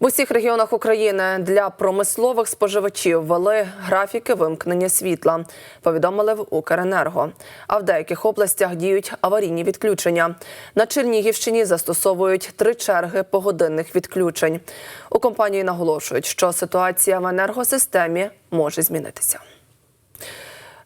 В усіх регіонах України для промислових споживачів ввели графіки вимкнення світла. Повідомили в Укренерго. А в деяких областях діють аварійні відключення. На Чернігівщині застосовують три черги погодинних відключень. У компанії наголошують, що ситуація в енергосистемі може змінитися.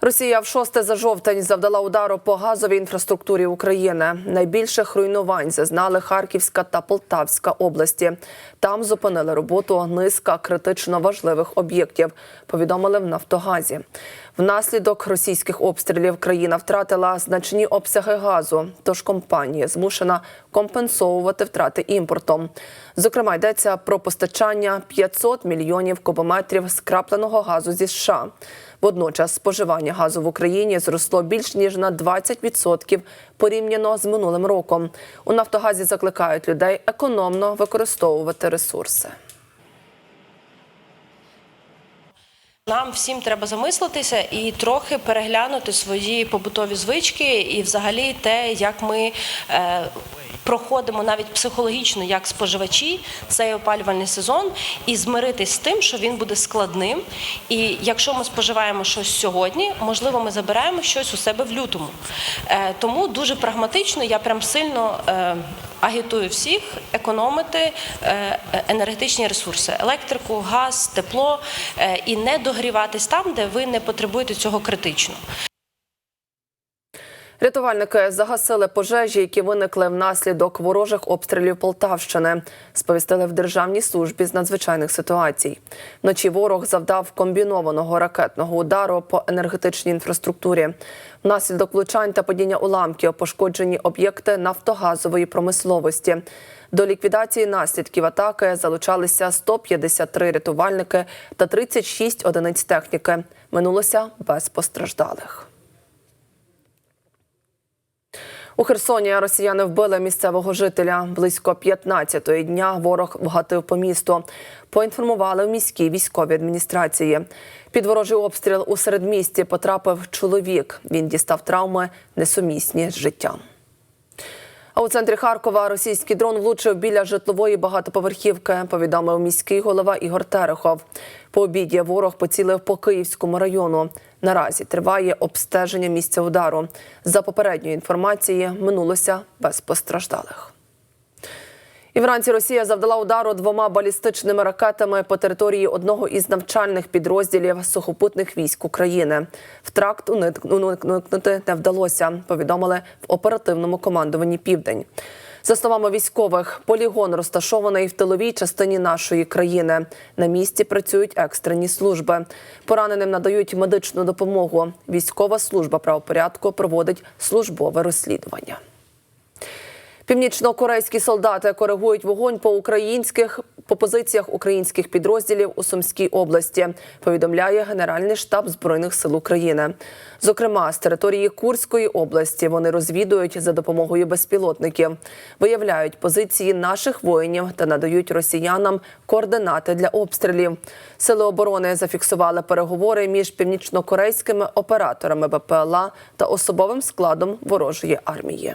Росія в шосте за жовтень завдала удару по газовій інфраструктурі України. Найбільших руйнувань зазнали Харківська та Полтавська області. Там зупинили роботу низка критично важливих об'єктів. Повідомили в Нафтогазі. Внаслідок російських обстрілів країна втратила значні обсяги газу. Тож компанія змушена компенсовувати втрати імпортом. Зокрема, йдеться про постачання 500 мільйонів кубометрів скрапленого газу зі США. Водночас споживання газу в Україні зросло більш ніж на 20% порівняно з минулим роком. У Нафтогазі закликають людей економно використовувати ресурси. Нам всім треба замислитися і трохи переглянути свої побутові звички, і взагалі те, як ми е, проходимо навіть психологічно як споживачі цей опалювальний сезон, і змиритись з тим, що він буде складним. І якщо ми споживаємо щось сьогодні, можливо, ми забираємо щось у себе в лютому. Е, тому дуже прагматично, я прям сильно. Агітую всіх економити е, енергетичні ресурси: електрику, газ, тепло е, і не догріватись там, де ви не потребуєте цього критично. Рятувальники загасили пожежі, які виникли внаслідок ворожих обстрілів Полтавщини. Сповістили в Державній службі з надзвичайних ситуацій. Вночі ворог завдав комбінованого ракетного удару по енергетичній інфраструктурі. Внаслідок влучань та падіння уламків пошкоджені об'єкти нафтогазової промисловості. До ліквідації наслідків атаки залучалися 153 рятувальники та 36 одиниць техніки. Минулося без постраждалих. У Херсоні росіяни вбили місцевого жителя. Близько 15-ї дня ворог вгатив по місту. Поінформували в міській військовій адміністрації. Під ворожий обстріл у середмісті потрапив чоловік. Він дістав травми несумісні з життям. А у центрі Харкова російський дрон влучив біля житлової багатоповерхівки, повідомив міський голова Ігор Терехов. По обіді ворог поцілив по Київському району. Наразі триває обстеження місця удару. За попередньою інформацією, минулося без постраждалих. І вранці Росія завдала удару двома балістичними ракетами по території одного із навчальних підрозділів сухопутних військ України. Втракт уникнути не вдалося. Повідомили в оперативному командуванні Південь. За словами військових, полігон розташований в тиловій частині нашої країни. На місці працюють екстрені служби. Пораненим надають медичну допомогу. Військова служба правопорядку проводить службове розслідування. Північно-корейські солдати коригують вогонь по українських по позиціях українських підрозділів у Сумській області. Повідомляє Генеральний штаб збройних сил України. Зокрема, з території Курської області вони розвідують за допомогою безпілотників, виявляють позиції наших воїнів та надають росіянам координати для обстрілів. Сили оборони зафіксували переговори між північно-корейськими операторами БПЛА та особовим складом ворожої армії.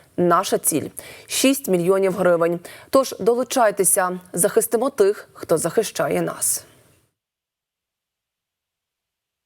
Наша ціль 6 мільйонів гривень. Тож долучайтеся, захистимо тих, хто захищає нас.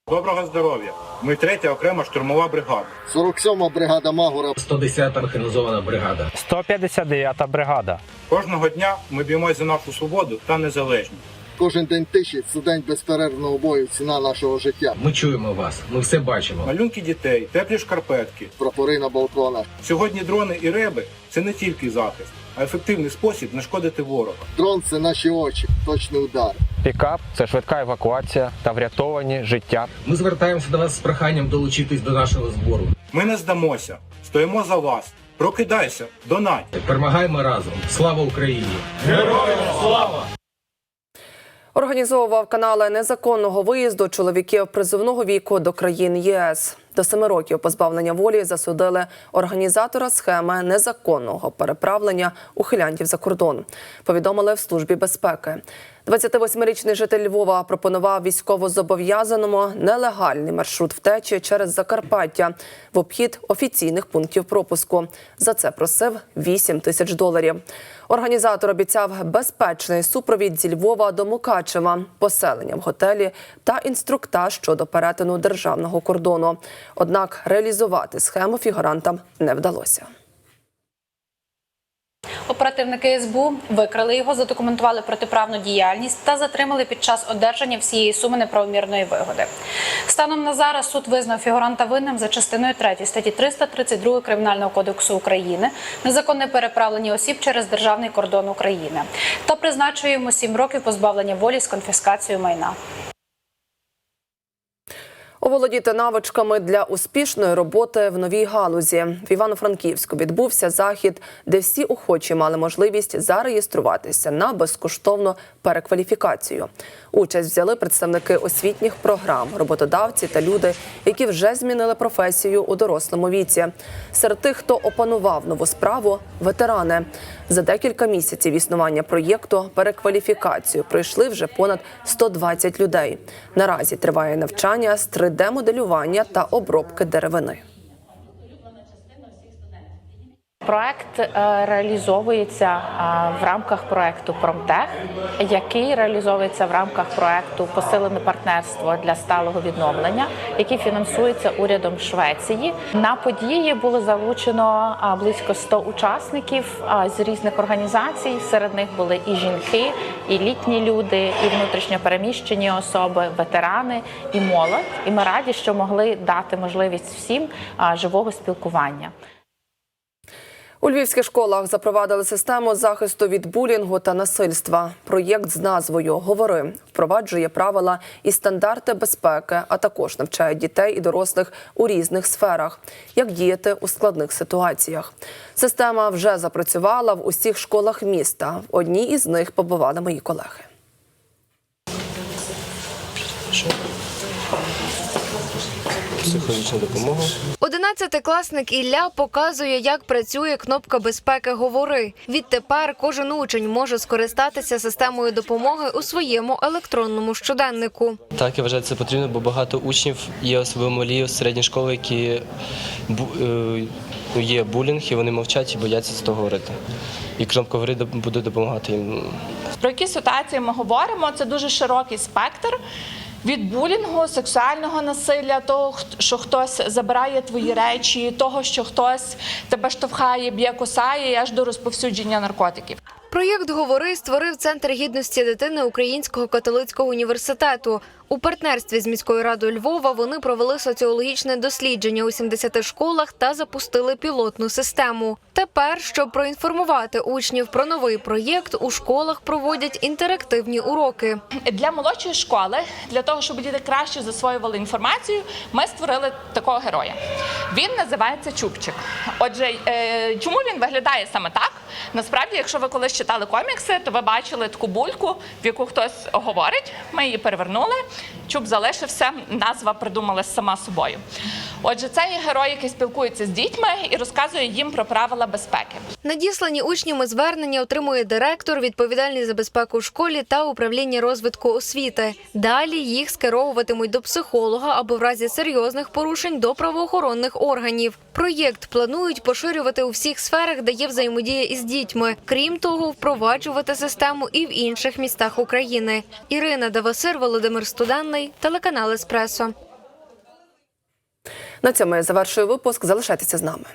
Доброго здоров'я! Ми третя окрема штурмова бригада. 47-ма бригада Магура 110-та механізована бригада. 159-та бригада. Кожного дня ми б'ємося за нашу свободу та незалежність. Кожен день тиші це день безперервного бою, ціна нашого життя. Ми чуємо вас, ми все бачимо. Малюнки дітей, теплі шкарпетки. Прапори на балконах. Сьогодні дрони і реби це не тільки захист, а ефективний спосіб нашкодити ворога. Дрон це наші очі, точний удар. Пікап це швидка евакуація та врятовані життя. Ми звертаємося до вас з проханням долучитись до нашого збору. Ми не здамося, стоїмо за вас. Прокидайся, донать! Перемагаємо разом. Слава Україні! Організовував канали незаконного виїзду чоловіків призовного віку до країн ЄС. До семи років позбавлення волі засудили організатора схеми незаконного переправлення ухилянтів за кордон. Повідомили в службі безпеки. 28-річний житель Львова пропонував військовозобов'язаному нелегальний маршрут втечі через Закарпаття в обхід офіційних пунктів пропуску. За це просив 8 тисяч доларів. Організатор обіцяв безпечний супровід зі Львова до Мукачева, поселення в готелі та інструктаж щодо перетину державного кордону. Однак реалізувати схему фігурантам не вдалося. Оперативники СБУ викрили його, задокументували протиправну діяльність та затримали під час одержання всієї суми неправомірної вигоди. Станом на зараз суд визнав фігуранта винним за частиною 3 статті 332 Кримінального кодексу України незаконне переправлення осіб через державний кордон України та призначує йому 7 років позбавлення волі з конфіскацією майна. Оволодіти навичками для успішної роботи в новій галузі в Івано-Франківську відбувся захід, де всі охочі мали можливість зареєструватися на безкоштовну перекваліфікацію. Участь взяли представники освітніх програм, роботодавці та люди, які вже змінили професію у дорослому віці. Серед тих, хто опанував нову справу, ветерани. За декілька місяців існування проєкту перекваліфікацію пройшли вже понад 120 людей. Наразі триває навчання з 3D-моделювання та обробки деревини. Проект е, реалізовується е, в рамках проекту Промтех, який реалізовується в рамках проекту Посилене партнерство для сталого відновлення, який фінансується урядом Швеції. На події було залучено е, близько 100 учасників з різних організацій. Серед них були і жінки, і літні люди, і внутрішньопереміщені особи, ветерани і молодь. І ми раді, що могли дати можливість всім живого спілкування. У львівських школах запровадили систему захисту від булінгу та насильства. Проєкт з назвою Говори впроваджує правила і стандарти безпеки, а також навчає дітей і дорослих у різних сферах, як діяти у складних ситуаціях. Система вже запрацювала в усіх школах міста. В одній із них побували мої колеги. Психологічна допомога. Одинадцятикласник Ілля показує, як працює кнопка безпеки Говори. Відтепер кожен учень може скористатися системою допомоги у своєму електронному щоденнику. Так, я вважаю, це потрібно, бо багато учнів є особливо малі з середньої школи, які бу- е, ну, є булінг, і вони мовчать і бояться з того говорити. І кнопка говори буде допомагати їм. Про які ситуації ми говоримо? Це дуже широкий спектр. Від булінгу, сексуального насилля, того, що хтось забирає твої речі, того, що хтось тебе штовхає, б'є, косає, аж до розповсюдження наркотиків. Проєкт Говори створив центр гідності дитини Українського католицького університету. У партнерстві з міською радою Львова вони провели соціологічне дослідження у 70 школах та запустили пілотну систему. Тепер, щоб проінформувати учнів про новий проєкт, у школах проводять інтерактивні уроки. Для молодшої школи, для того, щоб діти краще засвоювали інформацію, ми створили такого героя. Він називається Чубчик. Отже, е, чому він виглядає саме так? Насправді, якщо ви колись читали комікси, то ви бачили таку бульку, в яку хтось говорить. Ми її перевернули. Чуб залишився, назва придумалась сама собою. Отже, це є герой, який спілкується з дітьми і розказує їм про правила безпеки. Надіслані учнями звернення отримує директор, відповідальний за безпеку в школі та управління розвитку освіти. Далі їх скеровуватимуть до психолога або в разі серйозних порушень до правоохоронних органів. Проєкт планують поширювати у всіх сферах, де є взаємодія із дітьми. Крім того, впроваджувати систему і в інших містах України. Ірина Давасир, Володимир Студенний, телеканал Еспресо. На цьому я завершую випуск. Залишайтеся з нами.